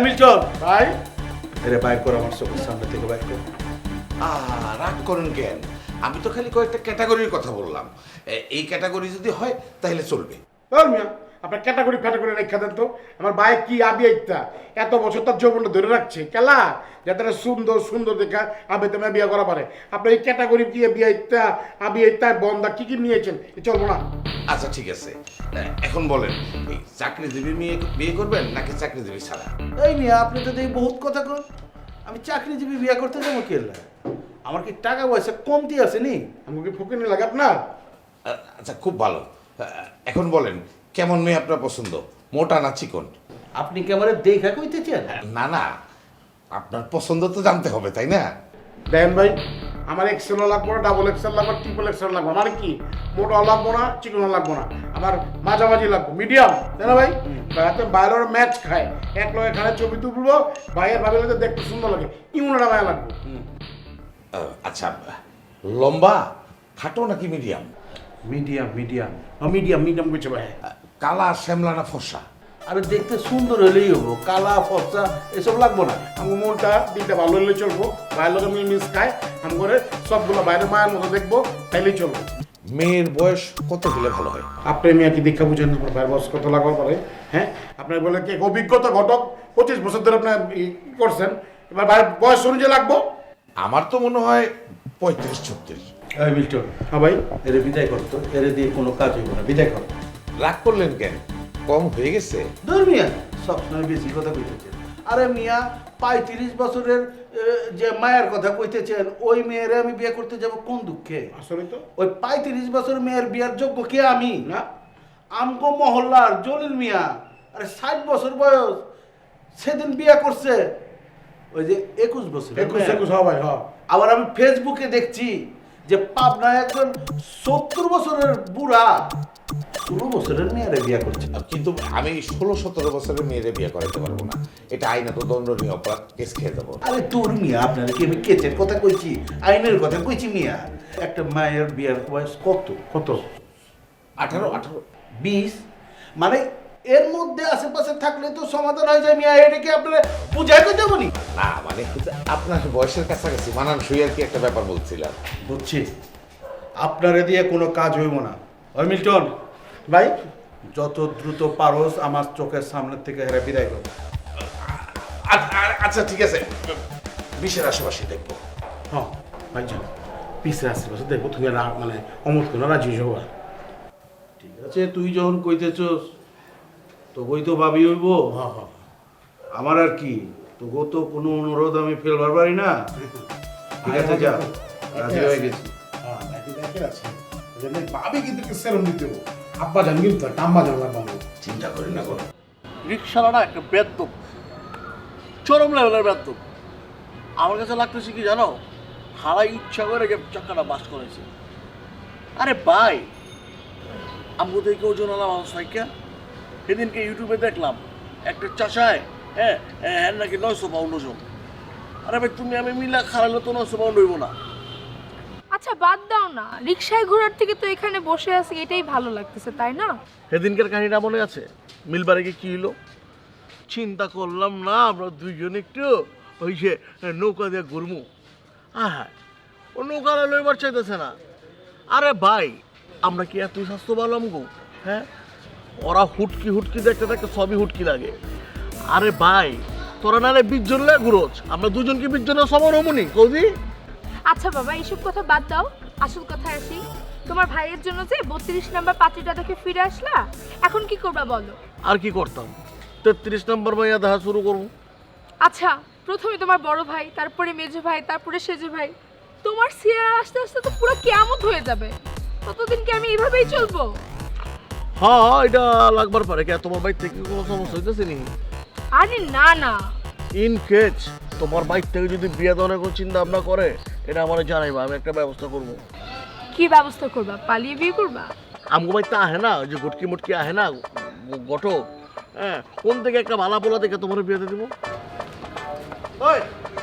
Milton ভাই। এরে bike করো আমার চোখের সামনে থেকে বাইর করো। আহ, রাগ করেন কেন? আমি তো খালি কয়েকটা ক্যাটাগরির কথা বললাম। এই ক্যাটাগরি যদি হয় তাহলে চলবে। মিয়া আপনার ক্যাটাগরি ফ্যাটাগরি রেখা দেন তো। আমার ভাই কি আবি একটা এত বছর তার যৌবনটা ধরে রাখছে। কেলা? যাতে সুন্দর সুন্দর দেখা আবে তুমি বিয়ে করা পারে। আপনি এই ক্যাটাগরি কি বিয়ে ইত্যা আবি ইত্যা বন্দা কি কি নিয়েছেন? এ চলবো না। আচ্ছা ঠিক আছে। এ, এখন বলেন এই চাকরিজীবী মেয়ে বিয়ে করবেন নাকি চাকরিজীবী ছাড়া? এই মিয়া আপনি তো বহুত কথা কন। আমি চাকরিজীবী বিয়ে করতে যাব কেলা আমার কি টাকা পয়সা কমতি আছে নি? আমাকে কি ফুকিনি লাগে আপনার। আচ্ছা খুব ভালো। এখন বলেন কেমন মেয়ে আপনার পছন্দ? মোটা না চিকন? আপনি কি আমার দেখা কইতেছেন না না। আপনার পছন্দ তো জানতে হবে তাই না? দেন ভাই আমার এক্সেলও লাগবো না ডাবল এক্সেল লাগবো ট্রিপল এক্সেল লাগবো মানে কি? মোটা লাগবো না চিকন লাগবো না। আমার মাঝামাঝি লাগবো মিডিয়াম তাই না ভাই? হাতে বাইরের ম্যাচ খায়। এক লোক এখানে ছবি তুলবো ভাইয়ের ভাবে লাগে দেখতে সুন্দর লাগে। ইমুনটা মায়া লাগবে। আচ্ছা লম্বা খাটো নাকি medium medium medium medium medium করছে ভাই। কালা শ্যামলা না ফর্সা আরে দেখতে সুন্দর হলেই হব কালা ফর্সা এসব লাগবো না। আমার মনটা দিকটা ভালো হলে চলবো বাইরের লোকে মিল মিস খায় আমি করে সবগুলো বাইরে মায়ের মতো দেখব তাইলেই চলবো। মেয়ের বয়স কত হলে ভালো হয়? আপনি মেয়ে কি দীক্ষা বুঝেন আপনার ভাইয়ের বয়স কত লাগবার পরে হ্যাঁ? আপনার বলে কি অভিজ্ঞতা ঘটক পঁচিশ বছর ধরে আপনার ই করছেন এবার ভাইয়ের বয়স অনুযায়ী লাগবো? আমার তো মনে হয় পঁয়ত্রিশ ছত্রিশ। এই মিল্টন হ্যাঁ ভাই। এরে বিদায় করতো এরে দিয়ে কোনো কাজ হইব না বিদায় কর। রাগ করলেন কেন? কম হয়ে গেছে? ধর মিয়া সবসময় বেশি কথা কইতেছেন আরে মিয়া পঁয়ত্রিশ বছরের এ, যে মায়ের কথা কইতেছেন ওই মেয়েরে আমি বিয়ে করতে যাব কোন দুঃখে? আসলে তো। ওই পঁয়ত্রিশ বছর মেয়ের বিয়ার যোগ্য কে আমি? না। আমগো মহল্লার জলিল মিয়া আরে ষাট বছর বয়স সেদিন বিয়ে করছে। ওই যে একুশ বছর একুশ একুশ হ্যাঁ ভাই হ্যাঁ। আবার আমি ফেসবুকে দেখছি যে পাবনায় একজন সত্তর বছরের বুড়া ষোলো বছরের মেয়েরে বিয়ে করছে। কিন্তু আমি ষোলো সতেরো বছরের মেয়েরে বিয়ে করাতে পারব না। এটা আইনত দণ্ডনীয় অপরাধ কেস খেয়ে যাব। আরে তোর মিয়া আপনারা কি আমি কেচের কথা কইছি? আইনের কথা কইছি মিয়া। একটা মায়ের বিয়ের বয়স কত? কত? আঠারো আঠারো। বিশ? মানে এর মধ্যে আশেপাশে থাকলে তো সমাধান হয়ে যায় মিয়া। এটাকে আপনারা বুঝাই তো যাব না মানে আপনার বয়সের কাছাকাছি মানানসই আর কি একটা ব্যাপার বলছিলাম। বুঝছি। আপনারে দিয়ে কোনো কাজ হইব না। ওই মিল্টন। ভাই? যত দ্রুত পারোস আমার চোখের সামনের থেকে হেরে বিদায় করো। আচ্ছা ঠিক আছে। বিশের আশেপাশে দেখব। হ্যাঁ ভাই যান। পিসে আসতে পারছে দেখব তুমি মানে অমত কোনো রাজি হওয়া ঠিক আছে তুই যখন কইতেছস তো কই তো ভাবি হইব। হ্যাঁ হ্যাঁ। আমার আর কি? তোকেও তো কোনো অনুরোধ আমি ফেলবার পারি না। ঠিক আছে যা। রাজি হয়ে গেছি। হ্যাঁ দেখে কিন্তু সেরম দিতে হবে। আব্বা জান কিন্তু একটা আম্মা জান লাগবে আমার। চিন্তা করি না কোনো। রিক্সাওয়ালা একটা চরম লেভেলের বেদ্যম আমার কাছে লাগতেছে কি জানো? হারাই ইচ্ছা করে যে চাকাটা বাস করেছে আরে ভাই আমি থেকে ওজন আলাম আমার সাইকেল সেদিনকে ইউটিউবে দেখলাম একটা চাষায় হ্যাঁ হ্যাঁ নাকি নয়শো পাউন্ড ওজন। আরে ভাই তুমি আমি মিলা খারালে তো নয়শো পাউন্ড হইব না। আচ্ছা বাদ দাও না। রিক্সায় ঘোরার থেকে তো এখানে বসে আছি, এটাই ভালো লাগতেছে, তাই না? সেদিনকার কাহিনীটা মনে আছে? মিলবারে গিয়ে কী হলো? চিন্তা করলাম, না, আমরা দুইজন একটু ওই যে নৌকা দিয়ে ঘুরমু। হ্যাঁ ও নৌকাটা লইবার চাইতেছে না। আরে ভাই, আমরা কি এতই স্বাস্থ্য পারলাম গো হ্যাঁ? ওরা হুটকি হুটকি দেখতে দেখতে সবই হুটকি লাগে। আরে ভাই, তোরা নালে বিশ জন ঘুরোচ আমরা দুজনকে বিশ জনের সমান হমুনি, কৌদি। আচ্ছা বাবা এইসব কথা বাদ দাও। আসল কথা আসি তোমার ভাইয়ের জন্য যে বত্রিশ নাম্বার পাত্রীটা দেখে ফিরে আসলা এখন কি করবা বলো? আর কি করতাম? তেত্রিশ নম্বর মাইয়া দেখা শুরু করব আচ্ছা প্রথমে তোমার বড় ভাই তারপরে মেজো ভাই তারপরে সেজো ভাই। তোমার সিয়ার আসতে আসতে তো পুরো কেয়ামত হয়ে যাবে। ততদিন কি আমি এইভাবেই চলবো? হ্যাঁ এটা লাগবার পারে। কে তোমার বাইক থেকে কোনো সমস্যা হইতেছে নি? আরে না না। ইন কেস তোমার বাইক থেকে যদি বিয়ে দেওয়ার কোনো চিন্তা ভাবনা করে এটা আমার জানাইবা আমি একটা ব্যবস্থা করব। কি ব্যবস্থা করবা? পালিয়ে বিয়ে করবা? আমগো বাইক তা আহে না ওই যে গুটকি মুটকি আহে না গ- গটক। হ্যাঁ কোন থেকে একটা ভালা পোলা দেখে তোমার বিয়ে দিয়ে দিব? ওই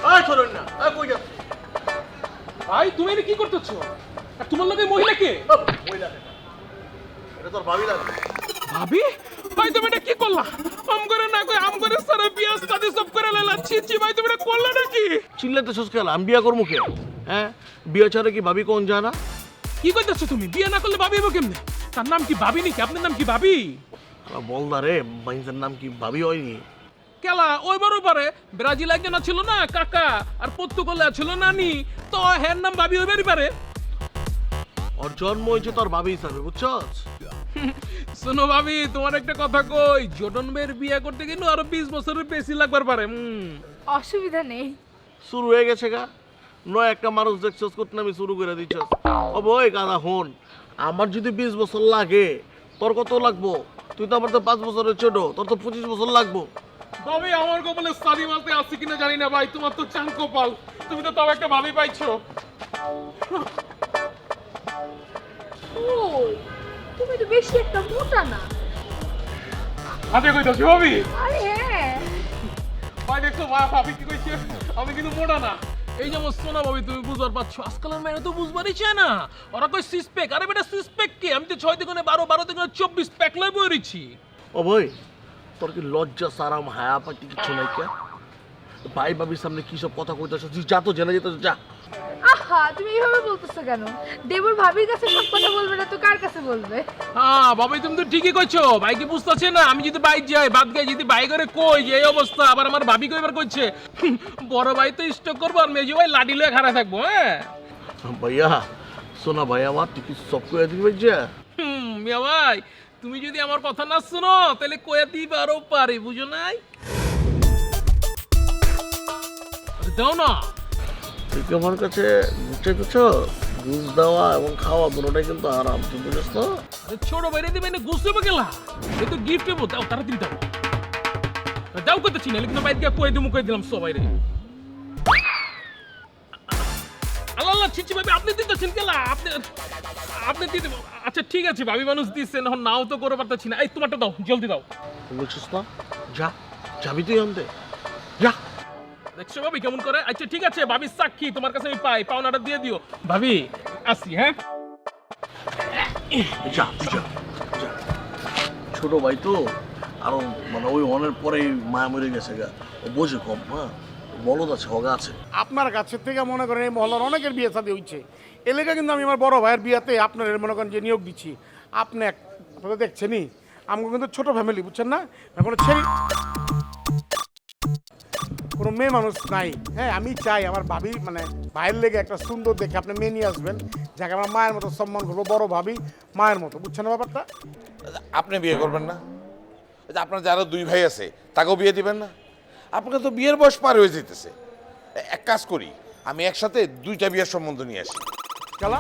ওই চলুন না ওই কই যাচ্ছ? ভাই তুমি এটা কি করতেছো? আর তোমার লগে মহিলা কে? মহিলা এটা তোর ভাবি লাগবে। ভাবি? ভাই তুমি এটা কি করলা? আম করে না কই আম করে সারা পিয়াজ কাটি সব করে লেলা। ছি ছি ভাই তুমি এটা করলা নাকি? চিল্লাতে শেষ খেলা আমি বিয়া করব কে? হ্যাঁ? বিয়ে ছাড়া কি ভাবি কোন জানা? কি কইতাছো তুমি? বিয়ে না করলে ভাবি হব কেমনে? তার নাম কি ভাবি নাকি? আপনার নাম কি ভাবি? বলদা রে বাইন্সের নাম কি ভাবি হয়নি? কেলা ওই বড় পারে ব্রাজিল একজন ছিল না কাকা আর পর্তুগালে ছিল নানি তো হ্যার নাম ভাবি হইবারই পারে। ওর জন্ম হয়েছে তোর ভাবি হিসাবে বুঝছস? শোনো ভাবি তোমার একটা কথা কই জটন ভাইয়ের বিয়ে করতে কিন্তু আরও বিশ বছরের বেশি লাগবার পারে অসুবিধা নেই। শুরু হয়ে গেছে গা। নয় একটা মানুষ দেখছস করতে আমি শুরু করে দিচ্ছস। ও বই গাদা হন আমার যদি বিশ বছর লাগে তোর কত লাগবো? তুই তো আমার তো পাঁচ বছরের ছোট তোর তো পঁচিশ বছর লাগবো। ভাবি আমার কপালে সাদি মালতে আছে কিনা জানি না ভাই তোমার তো চান কপাল তুমি তো তাও একটা ভাবি পাইছো। তুমি তো বেশি একটা মোটা না। হাতে ভাবি আরে হ্যাঁ। ভাই দেখছ মা ভাবি কি কইছে আমি কিন্তু মোটা না। এই যেমন সোনা ভাবি তুমি বুঝবার পারছ আজকালের মেয়েরা তো বুঝবারই চায় না। ওরা কই সিক্স প্যাক আরে বেটা সিক্স প্যাক কি? আমি তো ছয় থেকে বারো বারো থেকে চব্বিশ প্যাক লই বইছি ও ভাই তোর কি লজ্জা সারাম হায়া পাটি কিছু নাই কে? ভাই ভাবির সামনে কি সব কথা কইতেছ তুই যা তো জেনে যেতে যা। আহা তুমি এইভাবে বলতেছো কেন? দেবুর ভাবির কাছে সব কথা বলবে না তো কার কাছে বলবে? হ্যাঁ বাবাই তুমি তো ঠিকই কইছো। ভাই কি বুঝতেছে না? আমি যদি বাইক যাই বাদ গাই যদি বাইক করে কই যে এই অবস্থা আবার আমার ভাবি কইবার কইছে? বড় ভাই তো স্টক করব আর মেজো ভাই লাডি লয়ে খাড়া থাকব হ্যাঁ? ভাইয়া শোনা ভাই আমার তুই কি সব কয়ে দিবি যা হুম মিয়া ভাই তুমি যদি আমার কথা না শুনো তাহলে কয়ে দিবে আরও পারে বুঝো নাই? দাও না। তুই আমার কাছে চাইতেছ ঘুষ দেওয়া এবং খাওয়া দুটোটাই কিন্তু আরাম তুই বুঝিস তো আরে ছোট বাইরে দিবে না গুছতে হবে গেলা এ তো গিফট দেবো দাও তাড়াতাড়ি দাও। দাও করতেছি না কিন্তু বাইরে গিয়ে কয়ে দিমু কয়ে দিলাম সবাই রে আল্লাহ আল্লাহ ছিচি ভাবি আপনি দিতেছেন গেলা আপনি আপনি দিতে আচ্ছা ঠিক আছে ভাবি মানুষ দিচ্ছেন এখন নাও তো করে পারতেছি না। এই তোমারটা দাও জলদি দাও। বুঝছিস না? যা যাবি তুই আনতে। যা। দেখছ ভাবি কেমন করে? আচ্ছা ঠিক আছে ভাবির সাক্ষী তোমার কাছে আমি পাই পাওনাটা দিয়ে দিও। ভাবি আসি হ্যাঁ? যা যা যা। ছোট ভাই তো আরও মানে ওই অনের পরে মায়া মরে গেছে গা। ও বোঝে কম হ্যাঁ? বলদ আছে হগা আছে। আপনার কাছের থেকে মনে করেন এই মহল্লার অনেকের বিয়ে শাদী হচ্ছে এলাকা কিন্তু আমি আমার বড় ভাইয়ের বিয়েতে আপনার মনে করেন যে নিয়োগ দিচ্ছি। আপনি এক আপনারা দেখছেনই। আমাকে কিন্তু ছোট ফ্যামিলি বুঝছেন না? এখন ছেলে কোনো মেয়ে মানুষ নাই। হ্যাঁ আমি চাই আমার ভাবি মানে ভাইয়ের লেগে একটা সুন্দর দেখে আপনি মেয়ে নিয়ে আসবেন যাকে আমার মায়ের মতো সম্মান করব বড় ভাবি মায়ের মতো। বুঝছেন না ব্যাপারটা? আপনি বিয়ে করবেন না। আপনার যারা দুই ভাই আছে তাকেও বিয়ে দিবেন না। আপনাকে তো বিয়ের বয়স পার হয়ে যেতেছে এক কাজ করি আমি একসাথে দুইটা বিয়ের সম্বন্ধ নিয়ে আসি। কালা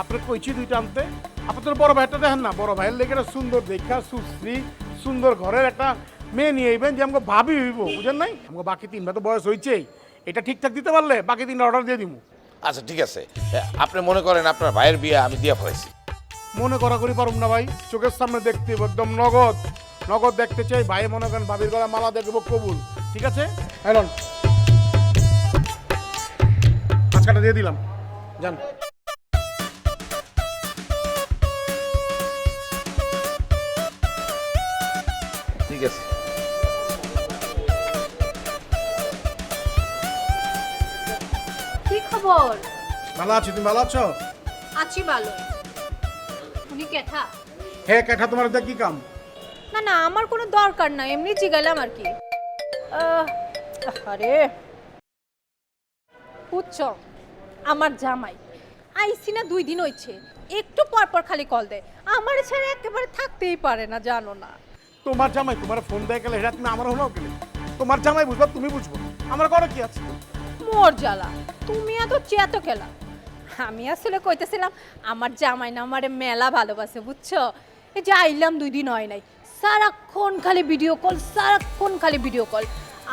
আপনার কইছি দুইটা আনতে। আপনাদের বড় ভাইটা দেখেন না বড় ভাইয়ের লেগে একটা সুন্দর দেখা সুশ্রী সুন্দর ঘরের একটা মেয়ে নিয়ে আইবেন যে আমাকে ভাবি হইব বুঝেন নাই? আমাকে বাকি তিন ভাই তো বয়স হয়েছেই এটা ঠিকঠাক দিতে পারলে বাকি তিনটা অর্ডার দিয়ে দিব আচ্ছা ঠিক আছে। আপনি মনে করেন আপনার ভাইয়ের বিয়ে আমি দিয়ে ফেলাইছি। মনে করা করি পারুম না ভাই। চোখের সামনে দেখতে একদম নগদ। নগদ দেখতে চাই ভাই মনে করেন ভাবির গলা মালা দেখব কবুল। ঠিক আছে? হ্যাঁ আজকাটা দিয়ে দিলাম। যান। ঠিক আছে। খবর? ভালো আছি তুমি ভালো আছো? আছি ভালো। উনি কেঠা? হ্যাঁ ক্যাঠা তোমার কি কাম? না না আমার কোনো দরকার নাই এমনি জিগালাম আর কি। আরে বুঝছ আমার জামাই। আইসি না দুই দিন হইছে। একটু পর পর খালি কল দেয়। আমার ছাড়া একেবারে থাকতেই পারে না জানো না। তোমার জামাই তোমার ফোন দেয় গেলে এটা তুমি আমার হলো গেলে তোমার জামাই বুঝবা তুমি বুঝব। আমার করো কি আছে? মোর জ্বালা। তুমি এত চেয়াতো খেলা আমি আসলে কইতেছিলাম, আমার জামাই না আমারে মেলা ভালোবাসে, বুঝছ? এই যে আইলাম দুই দিন হয় নাই। সারাক্ষণ খালি ভিডিও কল সারাক্ষণ খালি ভিডিও কল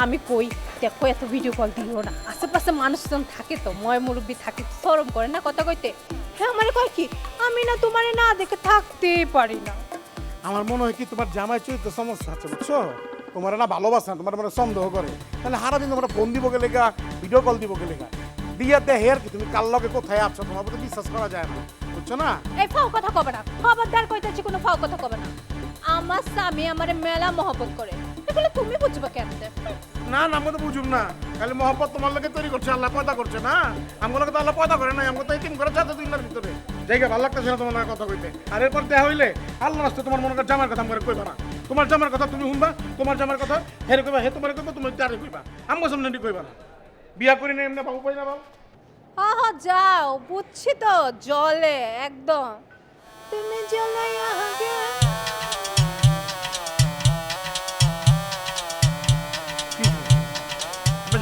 আমি কই, দেখো এত ভিডিও কল দিও না। আশেপাশে মানুষজন থাকে তো, ময় মুরব্বী থাকে সরম করে না কথা কইতে? হ্যাঁ আমারে কয় কি, আমি না তোমারে না দেখে থাকতেই পারি না। আমার মনে হয় কি, তোমার জামাই চরিত্র সমস্যা আছে, বুঝছ? তোমার না ভালোবাসে তোমার মানে সন্দেহ করে। তাহলে হারা দিন তোমরা ফোন দিব গেলে ভিডিও কল দিব গেলে দিয়ে দে হেয়ার তুমি কাল লগে কোথায় আছো? তোমার তো বিশ্বাস করা যায় না বুঝছ না? এই ফাও কথা কবে না? খবরদার কইতেছি কোনো ফাও কথা কবে না। আমার স্বামী আমার মেলা মহব্বত করে। এগুলো তুমি বুঝবা কেমনে? না না আমি তো বুঝুম না। খালি মোহাম্মত তোমার লোকে তৈরি করছে আল্লাহ পয়দা করছে না? আমার লোকে তো আল্লাহ পয়দা করে নাই আমাকে তো তিন করে চাচ্ছে দিনের ভিতরে। জায়গা ভালো লাগতেছে না তোমার লগে কথা কইতে। আর এরপর দেয়া হইলে আল্লাহ রাস্তে তোমার মনে কর জামার কথা আমার কইবা না। তোমার জামার কথা তুমি শুনবা তোমার জামার কথা হেরে কইবা হে তোমার কইবা তুমি তারে কইবা। আমার সামনে নি কইবা না। বিয়া করি না এমনি বাবু পাই না বাবু। হা হা যাও বুঝছি তো জলে একদম। তুমি জলে আগে।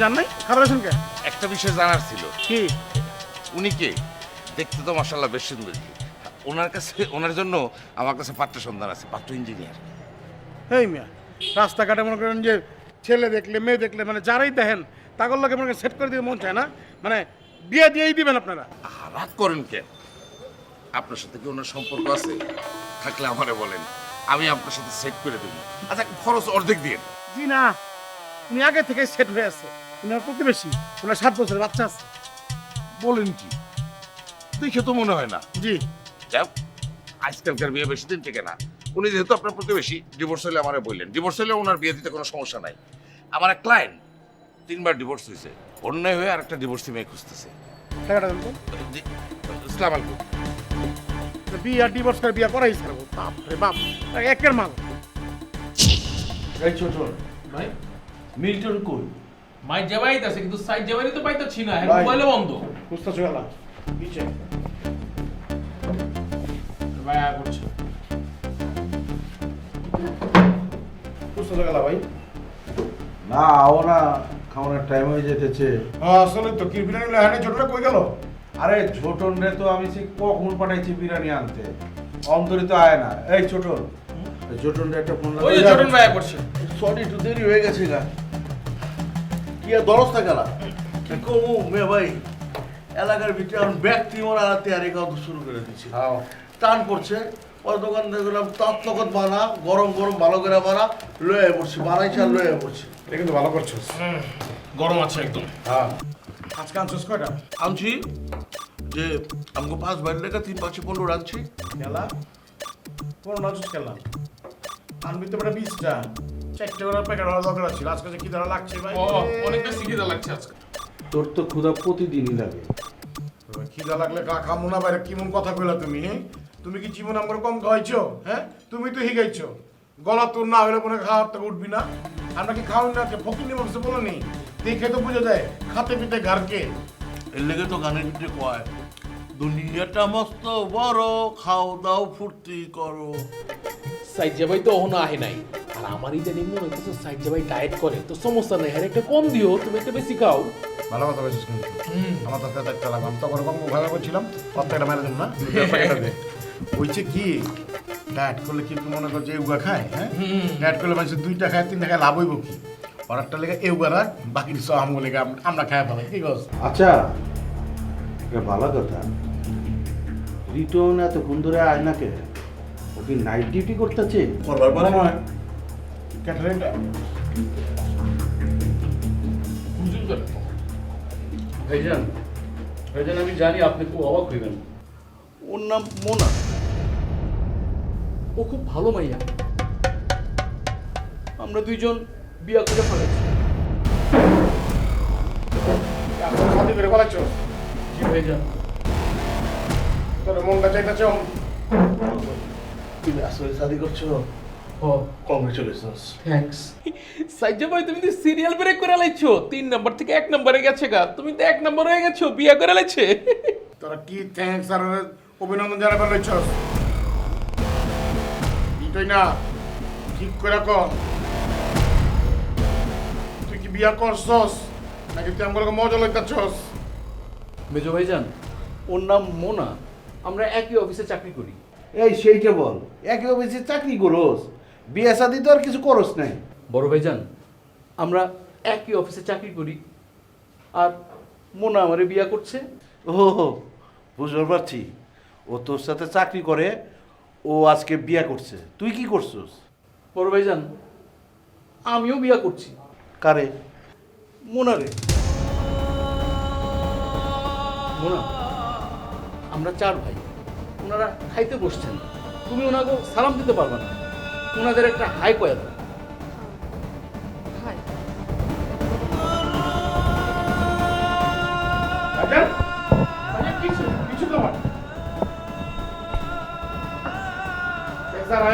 জান নাই? খাবার আছেন কে? একটা বিষয় জানার ছিল। কি? উনি কে? দেখতে তো মাসাল্লাহ বেশ সুন্দরী। ওনার কাছে ওনার জন্য আমার কাছে পাত্র সন্ধান আছে পাত্র ইঞ্জিনিয়ার। হেই মিয়া রাস্তাঘাটে মনে করেন যে ছেলে দেখলে মেয়ে দেখলে মানে যারাই দেখেন তাগর লোকে মনে সেট করে দিতে মন চায় না। মানে বিয়ে দিয়েই দিবেন আপনারা। রাগ করেন কেন আপনার সাথে কি ওনার সম্পর্ক আছে? থাকলে আমারে বলেন। আমি আপনার সাথে সেট করে দেবো। আচ্ছা খরচ অর্ধেক দিয়ে। জি না উনি আগে থেকে সেট হয়ে আছে। উনার প্রতিবেশী ওনার সাত বছরের বাচ্চা আছে। বলেন কি? দেখে তো মনে হয় না। জি। যাও আজকালকার বিয়ে বেশি দিন থেকে না। উনি যেহেতু আপনার প্রতিবেশী ডিভোর্স হলে আমারে বললেন। ডিভোর্স হলে ওনার বিয়ে দিতে কোনো সমস্যা নাই। আমার এক ক্লায়েন্ট তিনবার ডিভোর্স হয়েছে অন্যায় হয়ে আরেকটা ডিভোর্সি মেয়ে খুঁজতেছে। টাকাটা দেন তো। জি, ইসলাম আলাইকুম তো বিয়ে আর ডিভোর্স করে বিয়ে করাই ছাড়বো। বাপ রে বাপ একের মাল। এই ছোট ভাই মিল্টন কই? মাই জামাইত আছে কিন্তু সাইড জামাইতে তো পাইতাছি না হ্যাঁ ভাই। বন্ধ। বুঝতে চলা পিছে ভাই আয়া করছে বুঝতে ভাই? না ওরা খাওয়ানোর টাইম হয়ে যেতেছে। হ্যাঁ আসলে তো কি বিরিয়ানি লেহানে ছোটটা কই গেল? আরে ছোটন রে তো আমি সে কখন পাঠাইছি বিরিয়ানি আনতে? অন্তরিত আয় না। এই ছোটন এই ছোটন রে একটা ফোন ওই ছোটন ভাই করছে। সরি একটু দেরি হয়ে গেছে গা। কি আর দরজটা গেলা কি কমু মে ভাই? এলাকার ভিতরে এখন ব্যক্তি মোরা তৈরি করা শুরু করে দিচ্ছি টান পড়ছে। ওই দোকান থেকে গেলাম তৎনগত বানা গরম গরম ভালো করে বানা লয়ে পড়ছি বানাইছি আর লয়ে পড়ছি। এটা কিন্তু ভালো করছিস গরম আছে একদম। হ্যাঁ। আজকে আনছিস কয়টা? আনছি যে আমাকে পাঁচ বাইর লেখা তিন পনেরো আনছি খেলা কোন নজর খেলাম আনবি তো বেটা বিশটা। চারটে করে প্যাকেট হওয়া দরকার ছিল আজকে যে কি ধরা লাগছে ভাই। অনেক বেশি খিদা লাগছে আজকে। তোর তো ক্ষুধা প্রতিদিনই লাগে। খিদা লাগলে কা খামু না বাইরে কেমন কথা কইলা তুমি হ্যাঁ তুমি কি জীবন আমার কম খাওয়াইছো? হ্যাঁ? তুমি তো হিগাইছো গলা তোর না হলে মনে খাওয়ার থেকে উঠবি না। আমরা কি খাওয়াই না ফকির নিয়ে বলছে বলো নি। দেখে তো বুঝে যায় খাতে পিতে ঘরকে এর লেগে তো গানের ভিতরে কয় দুনিয়াটা মস্ত বড় খাও দাও ফুর্তি করো। সাইড ভাই তো ওহনো আহে নাই। আর আমার ইদানিং মনে হচ্ছে সাইড ভাই ডায়েট করে তো সমস্যা নাই। হ্যাঁ একটা কম দিও তুমি একটা বেশি খাও। ভালো কথা বলছিস কিন্তু। আমার তো দেখতে লাগলাম তখন কম ভালো করছিলাম। প্রত্যেকটা মেরে দেব না হইছে কি ডায়েট করলে কি তুই মনে কর যে এগুয়া খায় হ্যাঁ? ডায়েট করলে মানুষ দুইটা খায় তিনটা খায় লাভ হইব কি? একটা লেগে এগুয়া রাখ বাকি সব আমগুলো লেগে আমরা খাই ভালো কি গছ আচ্ছা এটা ভালো কথা। রিটন এতক্ষণ ধরে আয় না কে? ও কি নাইট ডিউটি করতেছে? করবার পারে না। ক্যাটারিংটা বুঝুন করে। ভাইজান ভাইজান আমি জানি আপনি খুব অবাক হইবেন। ওর নাম মোনা। ও খুব ভালো মাইয়া। আমরা দুইজন বিয়া করে ফেলেছি। শাদি করে তোর মনটা চাইতেছ? তুমি আসলে শাদি করছ? ও কংগ্রেচুলেশনস থ্যাঙ্কস জামাই তুমি তো সিরিয়াল ব্রেক করে লাইছো। তিন নাম্বার থেকে এক নম্বরে গেছে গা। তুমি তো এক নম্বর হয়ে গেছো বিয়ে করে লাইছে। তোরা কি থ্যাঙ্কস আর অভিনন্দন জানাবার লইছস? এটাই না ঠিক করে কর তুই কি বিয়া করছস? নাকি তুই আমাকে মজা লইতাছস? মেজো ভাইজান ওর নাম মোনা। আমরা একই অফিসে চাকরি করি। এই সেইটা বল একই অফিসে চাকরি করোস? বিয়ে শাদি তো আর কিছু করস নাই। বড় ভাইজান আমরা একই অফিসে চাকরি করি। আর মোনা আমারে বিয়া করছে। ও বুঝতে পারছি। ও তোর সাথে চাকরি করে ও আজকে বিয়া করছে। তুই কি করছিস? বড় ভাইজান আমিও বিয়া করছি। কারে? মোনারে। মোনা আমরা চার ভাই। ওনারা খাইতে বসছেন। তুমি ওনাকে সালাম দিতে পারবে না। ওনাদের একটা হাই কয়া দাও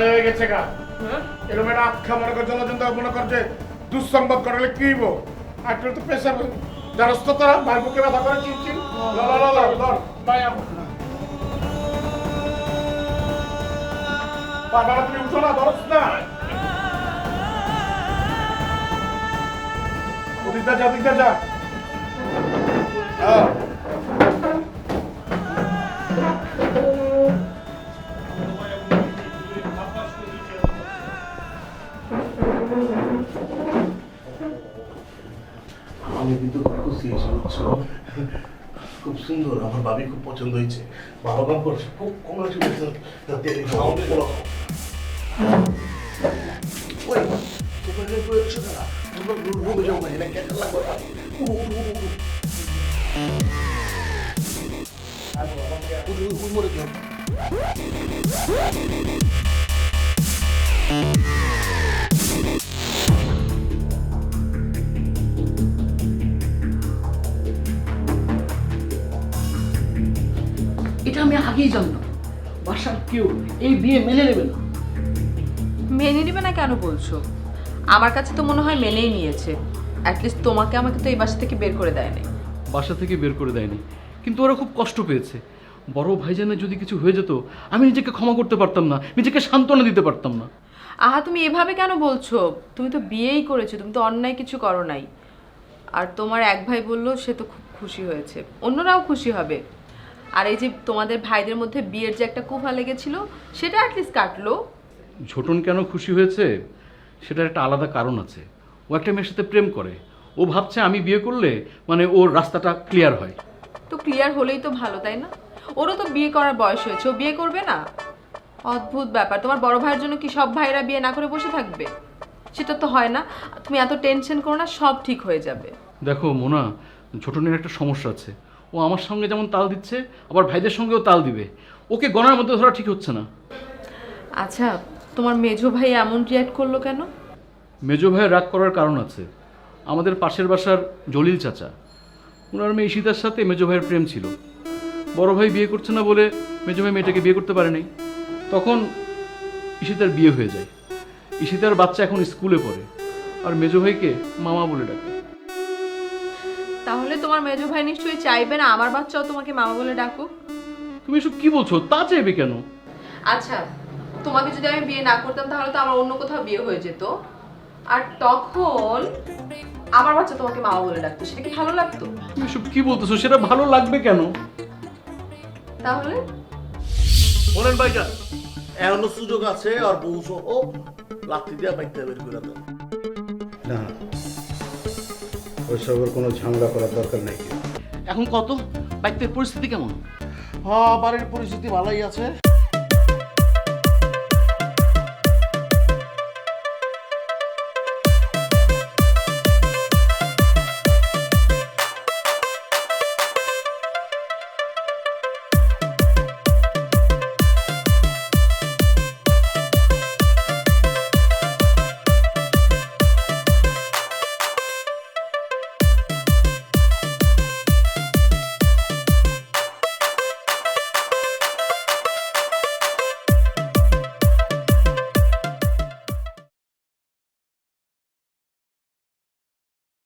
হয়ে গেছে গা। এরকম একটা আখ্যা মনে কর জলজন্ত মনে কর যে দুঃসংবাদ করালে কি হইব? আর তো প্রেসার জানোস তো তোরা ভাই বুকে ব্যথা করে চিন চিন। ল ল ল ল ধর বাবা তুমি উঠো না ধরস না। ওদিকটা যা ওদিকটা যা। হ্যাঁ সুন্দর আমার বাবি খুব পছন্দ হয়েছে। কাম করছে খুব কংগ্রেচুলেশন যাও এটা আমি আগেই জানতাম বাসার কেউ এই বিয়ে মেনে নেবে না। মেনে নেবে না কেন বলছো? আমার কাছে তো মনে হয় মেনেই নিয়েছে। অ্যাটলিস্ট তোমাকে আমাকে তো এই বাসা থেকে বের করে দেয়নি। বাসা থেকে বের করে দেয়নি। কিন্তু ওরা খুব কষ্ট পেয়েছে। বড় ভাইজানের যদি কিছু হয়ে যেত আমি নিজেকে ক্ষমা করতে পারতাম না নিজেকে সান্ত্বনা দিতে পারতাম না। আহা তুমি এভাবে কেন বলছো? তুমি তো বিয়েই করেছ তুমি তো অন্যায় কিছু করো নাই। আর তোমার এক ভাই বলল সে তো খুব খুশি হয়েছে। অন্যরাও খুশি হবে। আর এই যে তোমাদের ভাইদের মধ্যে বিয়ের যে একটা কুফা লেগেছিল সেটা অ্যাটলিস্ট কাটলো। ছোটন কেন খুশি হয়েছে? সেটার একটা আলাদা কারণ আছে। ও একটা মেয়ের সাথে প্রেম করে। ও ভাবছে আমি বিয়ে করলে মানে ওর রাস্তাটা ক্লিয়ার হয়। তো ক্লিয়ার হলেই তো ভালো তাই না? ওরও তো বিয়ে করার বয়স হয়েছে ও বিয়ে করবে না? অদ্ভুত ব্যাপার। তোমার বড় ভাইয়ের জন্য কি সব ভাইরা বিয়ে না করে বসে থাকবে? সেটা তো হয় না। তুমি এত টেনশন করো না সব ঠিক হয়ে যাবে। দেখো মোনা ছোটনের একটা সমস্যা আছে। ও আমার সঙ্গে যেমন তাল দিচ্ছে আবার ভাইদের সঙ্গেও তাল দিবে। ওকে গণার মধ্যে ধরা ঠিক হচ্ছে না। আচ্ছা তোমার মেজো ভাই এমন রিয়াক্ট করল কেন? মেজো ভাইয়ের রাগ করার কারণ আছে। আমাদের পাশের বাসার জলিল চাচা। ওনার মেয়ে ঈশিতার সাথে মেজো ভাইয়ের প্রেম ছিল। বড় ভাই বিয়ে করছে না বলে মেজো ভাই মেয়েটাকে বিয়ে করতে পারে নাই তখন ঈশিতার বিয়ে হয়ে যায়। ঈশিতার বাচ্চা এখন স্কুলে পড়ে। আর মেজো ভাইকে মামা বলে ডাকে। তাহলে তোমার মেজো ভাই নিশ্চয়ই চাইবে না আমার বাচ্চাও তোমাকে মামা বলে ডাকুক? তুমি এসব কি বলছো? তা চাইবে কেন? আচ্ছা তোমাকে যদি আমি বিয়ে না করতাম তাহলে তো আমার অন্য কোথাও বিয়ে হয়ে যেত। আর তখন আমার বাচ্চা তোমাকে মামা বলে ডাকতো সেটা কি ভালো লাগতো? তুমি এসব কি বলতেছো? সেটা ভালো লাগবে কেন? তাহলে? বলেন ভাইজান এখনও সুযোগ আছে আর বউ সহ লাঠি দিয়ে বাইকটা বের করে দেন না ওইসবের কোনো ঝামেলা করার দরকার নেই। এখন কত? বাড়িতে পরিস্থিতি কেমন? হ্যাঁ বাড়ির পরিস্থিতি ভালোই আছে।